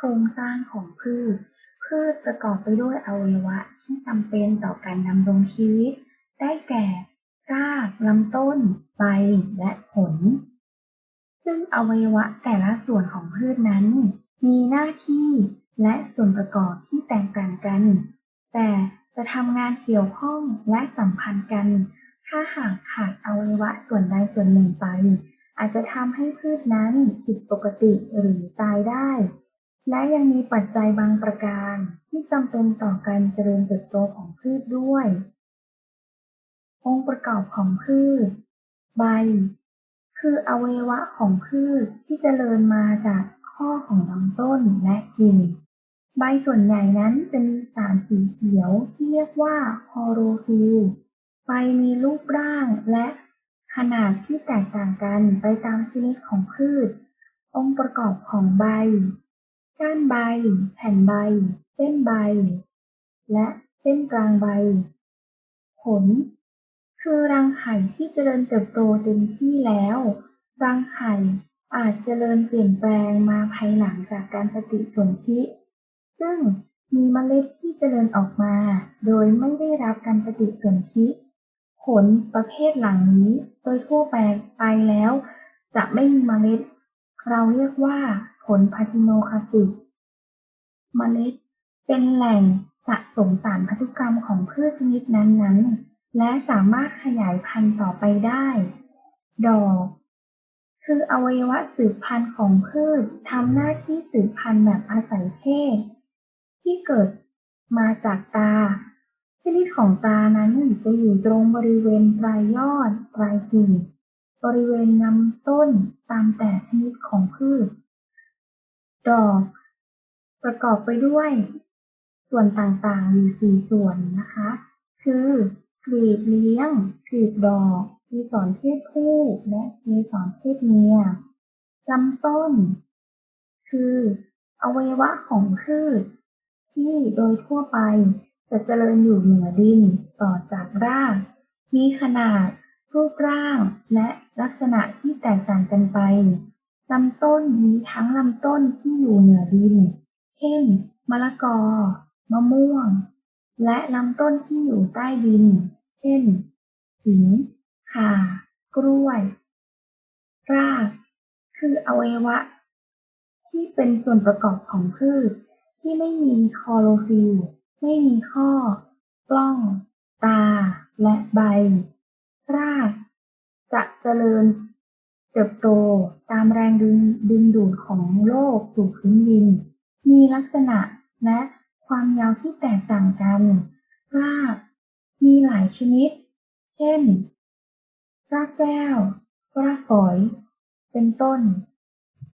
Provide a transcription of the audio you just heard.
โครงสร้างของพืช พืชประกอบไปด้วยอวัยวะที่จำเป็นต่อการดำรงชีวิต ได้แก่รากลำต้น ใบ และผล ซึ่งอวัยวะแต่ละส่วนของพืชนั้น มีหน้าที่และส่วนประกอบที่แตกต่างกัน แต่จะทำงานเกี่ยวข้องและสัมพันธ์กัน ถ้าหากขาดอวัยวะส่วนใดส่วนหนึ่งไป อาจจะทำให้พืชนั้นผิดปกติหรือตายได้ และยังมีปัจจัยบางประการที่จำเป็นต่อการเจริญเติบโตของพืชด้วย องค์ประกอบของพืช ใบ คืออวัยวะของพืชที่เจริญมาจากข้อของลำต้นและกิ่ง ใบส่วนใหญ่นั้นจะมีสารสีเขียวที่เรียกว่าคลอโรฟิลล์ใบมีรูปร่างและขนาดที่แตกต่างกันไปตามชนิดของพืช องค์ประกอบของใบ ก้านใบ แผ่นใบ เส้นใบ และเส้นกลางใบ ผล คือรังไข่ที่เจริญเติบโตเต็มที่แล้ว รังไข่อาจเจริญเปลี่ยนแปลงมาภายหลังจากการปฏิสนธิ ซึ่งมีเมล็ดที่เจริญออกมา โดยไม่ได้รับการปฏิสนธิ ผลประเภทหลังนี้โดยทั่วไปไปแล้ว จะไม่มีเมล็ด เราเรียกว่าผลพาร์ทิโนคาติเมล็ด เป็นแหล่งสะสมสารพันธุกรรมของพืชชนิดนั้นๆ และสามารถขยายพันธุ์ต่อไปได้ ดอก คืออวัยวะสืบพันธุ์ของพืชทำหน้าที่สืบพันธุ์แบบอาศัยเพศ ที่เกิดมาจากตา ชนิดของตานั้นจะอยู่ตรงบริเวณปลายยอดปลายกิ่ง บริเวณลำต้นตามแต่ชนิดของพืช ดอก ประกอบไปด้วย ส่วนต่างๆอยู่สี่ส่วนนะคะ คือกลีบเลี้ยงกลีบดอกเกสรเพศผู้และเกสรเพศเมียลำต้น คืออวัยวะของพืชที่โดยทั่วไปจะเจริญอยู่เหนือดินต่อจากราก มีขนาด รูปร่างและลักษณะที่แตกต่างกันไปลำต้นมีทั้งลำต้นที่อยู่เหนือดิน เช่น มะละกอ มะม่วง และลำต้นที่อยู่ใต้ดิน เช่นขิงข่า กล้วย ราก คืออวัยวะ ที่เป็นส่วนประกอบของพืช ที่ไม่มีคลอโรฟิลไม่มีข้อปล้อง ตา และใบ รากจะเจริญเติบโตตามแรงดึงดึงดูดของโลกสู่พื้นดิน มีลักษณะและความยาวที่แตกต่างกัน รากมีหลายชนิด เช่น รากแก้ว รากฝอย เป็นต้น